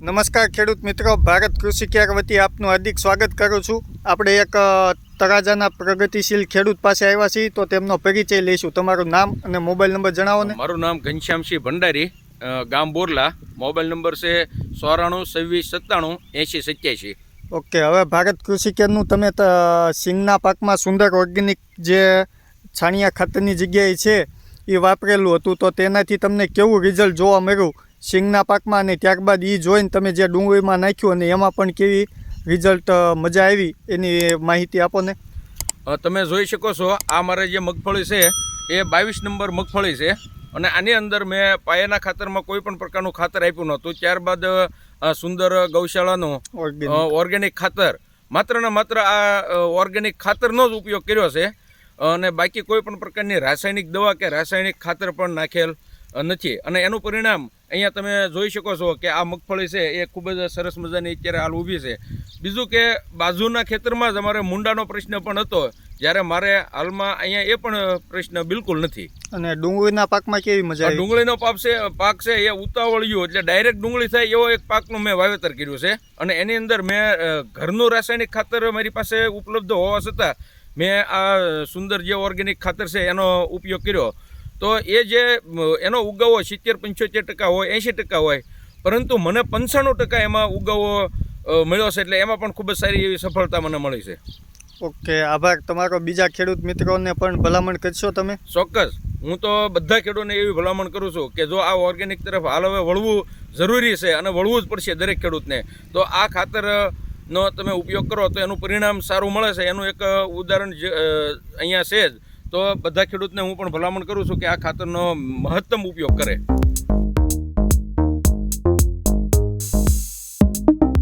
નમસ્કાર ખેડૂત મિત્રો. ભારત કૃષિ કેર વતી આપનું હાર્દિક સ્વાગત કરું છું. આપણે એક તરાજાના પ્રગતિશીલ ખેડૂત પાસે આવ્યા છીએ તો તેમનો પરિચય લઈશું. તમારું નામ અને મોબાઈલ નંબર જણાવો ને. મારું નામ ઘનશ્યામસિંહ ભંડારી ગામ બોરલા. મોબાઈલ નંબર છે સોરાણું છવ્વીસ સત્તાણું એંશી સત્યાસી. ઓકે હવે ભારત કૃષિ કેરનું તમે સિંગના પાકમાં સુંદર ઓર્ગેનિક જે છાણિયા ખાતરની જગ્યાએ છે એ વાપરેલું હતું તો તેનાથી તમને કેવું રિઝલ્ટ જોવા મળ્યું? સિંગના પાકમાં અને ત્યારબાદ એ જોઈને તમે જે ડુંગળીમાં નાખ્યું અને એમાં પણ કેવી રિઝલ્ટ મજા આવી? એની માહિતી આપો ને. તમે જોઈ શકો છો આ મારે જે મગફળી છે એ બાવીસ નંબર મગફળી છે. અને આની અંદર મેં પાયાના ખાતરમાં કોઈ પણ પ્રકારનું ખાતર આપ્યું નહોતું. ત્યારબાદ સુંદર ગૌશાળાનું ઓર્ગેનિક ખાતર. માત્ર ને માત્ર આ ઓર્ગેનિક ખાતરનો જ ઉપયોગ કર્યો છે. અને બાકી કોઈ પણ પ્રકારની રાસાયણિક દવા કે રાસાયણિક ખાતર પણ નાખેલ નથી. અને એનું પરિણામ અહીંયા તમે જોઈ શકો છો કે આ મગફળી છે એ ખૂબ જ સરસ મજાની અત્યારે હાલ ઊભી છે. બીજું કે બાજુના ખેતરમાં જ અમારે મુંડાનો પ્રશ્ન પણ હતો જ્યારે મારે હાલમાં અહીંયા એ પણ પ્રશ્ન બિલકુલ નથી. અને ડુંગળીના પાકમાં કેવી મજા ડુંગળીનો પાક છે પાક છે એ ઉતાવળિયું એટલે ડાયરેક્ટ ડુંગળી થાય એવો એક પાકનું મેં વાવેતર કર્યું છે. અને એની અંદર મેં ઘરનું રાસાયણિક ખાતર મારી પાસે ઉપલબ્ધ હોવા છતાં મેં આ સુંદર જે ઓર્ગેનિક ખાતર છે એનો ઉપયોગ કર્યો. તો એ જે એનો ઉગાવો સિત્તેર પંચોતેર ટકા હોય એંશી ટકા હોય પરંતુ મને પંચાણું ટકા એમાં ઉગાવો મળ્યો છે એટલે એમાં પણ ખૂબ જ સારી એવી સફળતા મને મળી છે. ઓકે આભાર. તમારો બીજા ખેડૂત મિત્રોને પણ ભલામણ કરશો તમે? ચોક્કસ. હું તો બધા ખેડૂતોને એવી ભલામણ કરું છું કે જો આ ઓર્ગેનિક તરફ હાલ હવે વળવું જરૂરી છે અને વળવું જ પડશે દરેક ખેડૂતને. તો આ ખાતર નો તમે ઉપયોગ કરો તો એનું પરિણામ સારું મળે છે. એનું એક ઉદાહરણ અહીંયા છે જ. તો બધા ખેડૂતને હું પણ ભલામણ કરું છું કે આ ખાતરનો મહત્તમ ઉપયોગ કરે.